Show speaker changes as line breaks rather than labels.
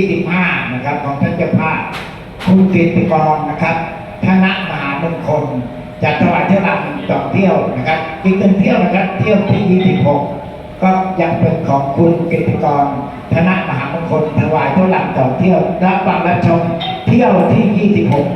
25 นะครับ ของท่านเจ้าภาพคุณกิติกรนะครับธนมหามงคลจะถวายเที่ยวลำต่อเที่ยวนะครับอีกหนึ่งเที่ยวนะครับ เที่ยวที่ 26 ก็ยังเป็นของคุณกิติกรธนมหามงคลถวายเที่ยวลำต่อเที่ยวรับฟังรับชมเที่ยวที่ 26